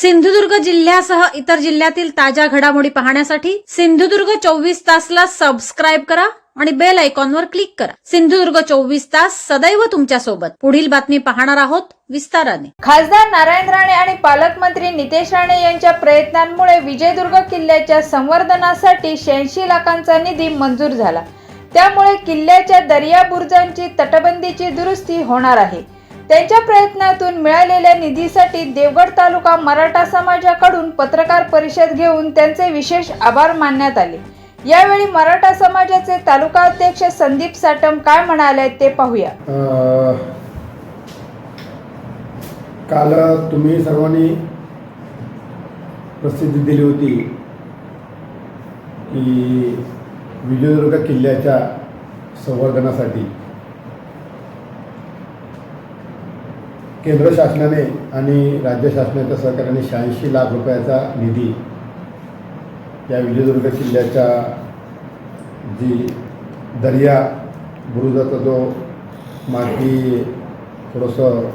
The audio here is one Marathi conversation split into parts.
सिंधुदुर्ग जिल्ह्यासह इतर जिल्ह्यातील ताज्या घडामोडी पाहण्यासाठी सिंधुदुर्ग चोवीस तासला सबस्क्राईब करा आणि बेल आयकॉनवर क्लिक करा. सिंधुदुर्ग चोवीस तास सदैव तुमच्यासोबत. पुढील बातमी पाहणार आहोत विस्ताराने. खासदार नारायण राणे आणि पालकमंत्री नितेश राणे यांच्या प्रयत्नांमुळे विजयदुर्ग किल्ल्याच्या संवर्धनासाठी शहाऐंशी लाखांचा निधी मंजूर झाला. त्यामुळे किल्ल्याच्या दर्या बुर्जांची तटबंदीची दुरुस्ती होणार आहे. त्यांच्या प्रयत्नातून मिळालेल्या निधीसाठी देवगड तालुका मराठा समाजाकडून पत्रकार परिषद घेऊन त्यांचे विशेष आभार मानण्यात आले. यावेळी मराठा समाजाचे तालुका अध्यक्ष संदीप साटम काय म्हणाले ते पाहूया. काल तुम्ही सर्वांनी प्रसिद्धी दिली होती की विजयदुर्ग किल्ल्याच्या संवर्धनासाठी केंद्र शासनाने आणि राज्य शासनाच्या सहकार्याने शहाऐंशी लाख रुपयाचा निधी या विजयदुर्ग किल्ल्याच्या जी दर्या बुरुजाचा जो माती थोडंसं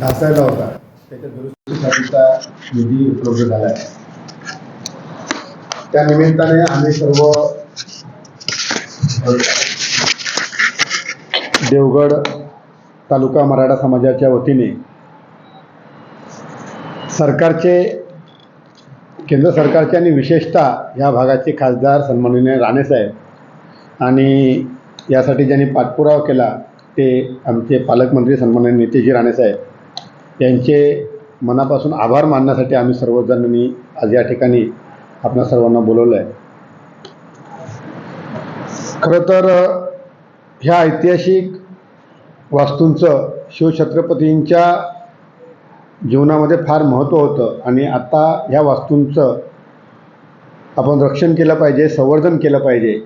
ढासायला होता त्याच्या दुरुस्तीसाठीचा निधी उपलब्ध झाला आहे. त्या निमित्ताने आम्ही सर्व देवगड तालुका मराठा समाजाच्या वतीने सरकारचे केंद्र सरकारचे आणि विशेषतः या भागाचे खासदार सन्माननीय राणेसाहेब आणि यासाठी ज्यांनी पाठपुरावा केला ते आमचे पालकमंत्री सन्मान्य नितेशजी राणेसाहेब. यांचे मनापासून आभार मानण्यासाठी आम्ही सर्वजणांनी आज या ठिकाणी आपल्या सर्वांना बोलवलं आहे खरं तर ह्या ऐतिहासिक वास्तूंचं शिवछत्रपतींच्या जीवनामध्ये फार महत्त्व होतं. आणि आत्ता ह्या वास्तूंचं आपण रक्षण केलं पाहिजे संवर्धन केलं पाहिजे.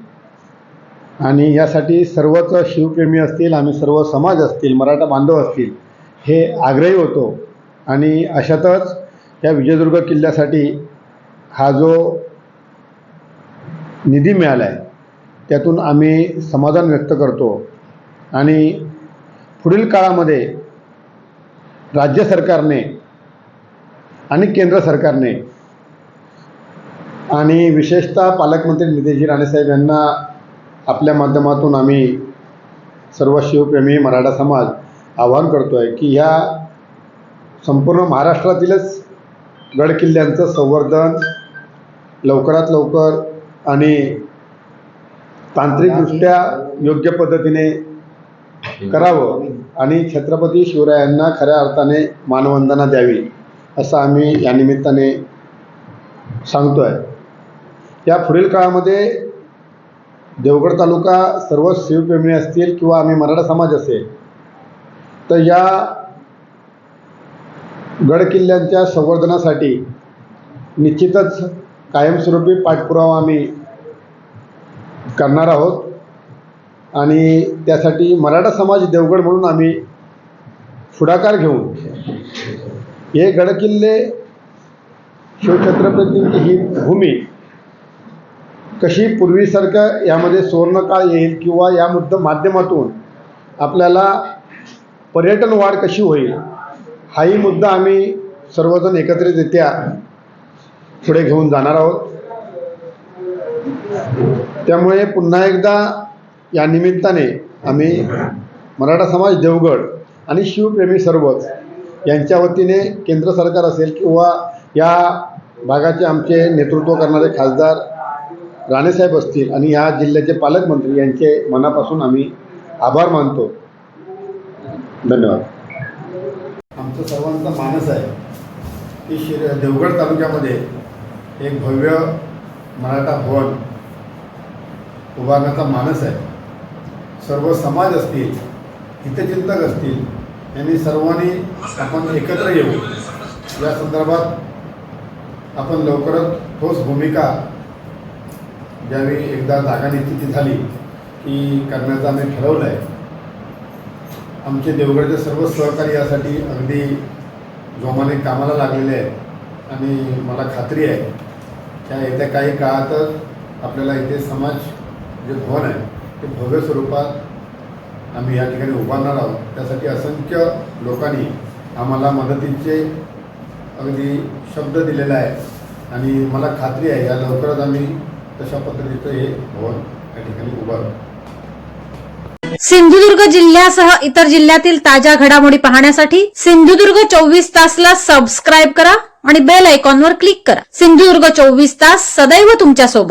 आणि यासाठी सर्वच शिवप्रेमी असतील आम्ही सर्व समाज असतील मराठा बांधव असतील हे आग्रही होतो. आणि अशातच या विजयदुर्ग किल्ल्यासाठी हा जो निधी मिळाला आहे त्यातून आम्ही समाधान व्यक्त करतो. आणि पुढील काळामध्ये राज्य सरकारने आणि केंद्र सरकारने आणि विशेषतः पालकमंत्री नितेशजी राणेसाहेब यांना आपल्या माध्यमातून आम्ही सर्व शिवप्रेमी मराठा समाज आवाहन करतो आहे की ह्या संपूर्ण महाराष्ट्रातीलच गडकिल्ल्यांचं संवर्धन लवकरात लवकर आणि तांत्रिकदृष्ट्या योग्य पद्धतीने करावं. आणि छत्रपती शिवरायांना खऱ्या अर्थाने मानवंदना द्यावी असं आम्ही या निमित्ताने सांगतो आहे या पुढील काळामध्ये देवगड तालुका सर्व शिवप्रेमी असतील किंवा आम्ही मराठा समाज असेल तर या गडकिल्ल्यांच्या संवर्धनासाठी निश्चितच कायमस्वरूपी पाठपुरावा आम्ही करणार आहोत. आणि त्यासाठी मराठा समाज देवगड म्हणून आम्ही पुढाकार घेऊन हे गडकिल्ले शिवछत्रपतींची ही भूमी कशी पूर्वीसारखं यामध्ये सुवर्णकाळ येईल किंवा या मुद्द माध्यमातून आपल्याला पर्यटन वाढ कशी होईल हाही मुद्दा आम्ही सर्वजण एकत्रितरित्या पुढे घेऊन जाणार आहोत. त्यामुळे पुन्हा एकदा या निमित्ताने आम्ही मराठा समाज देवगड आणि शिवप्रेमी सर्वच यांच्या वतीने केंद्र सरकार असेल किंवा या भागाचे आमचे नेतृत्व करणारे खासदार राणेसाहेब असतील आणि या जिल्ह्याचे पालकमंत्री यांचे मनापासून आम्ही आभार मानतो. धन्यवाद. आमचं सर्वांचा मानस आहे की शिर देवगड तालुक्यामध्ये एक भव्य मराठा भवन उभारण्याचा मानस आहे. सर्व समाज असतील हितचिंतक असतील यांनी सर्वांनी आपण एकत्र येऊ. या संदर्भात आपण लवकरच ठोस भूमिका ज्यावेळी एकदा जागा निश्चिती झाली की करण्याचं आम्ही ठरवलं आहे आमचे देवगडचे सर्व सहकारी यासाठी अगदी जोमाने कामाला लागलेले आहेत आणि मला खात्री आहे त्या येत्या काही काळातच आपल्याला इथे समाज जे भवन आहे ते भव्य स्वरूपात आम्ही या ठिकाणी उभारणार आहोत. त्यासाठी असंख्य लोकांनी आम्हाला मदतीचे अगदी शब्द दिलेला आहे आणि मला खात्री आहे या लवकरच आम्ही तशा पद्धतीचं हे भवन या ठिकाणी उभारू. सिंधुदुर्ग जिल्ह्यासह इतर जिल्ह्यातील ताज्या घडामोडी पाहण्यासाठी सिंधुदुर्ग चोवीस तासला सबस्क्राईब करा आणि बेल आयकॉनवर क्लिक करा. सिंधुदुर्ग चोवीस तास सदैव तुमच्यासोबत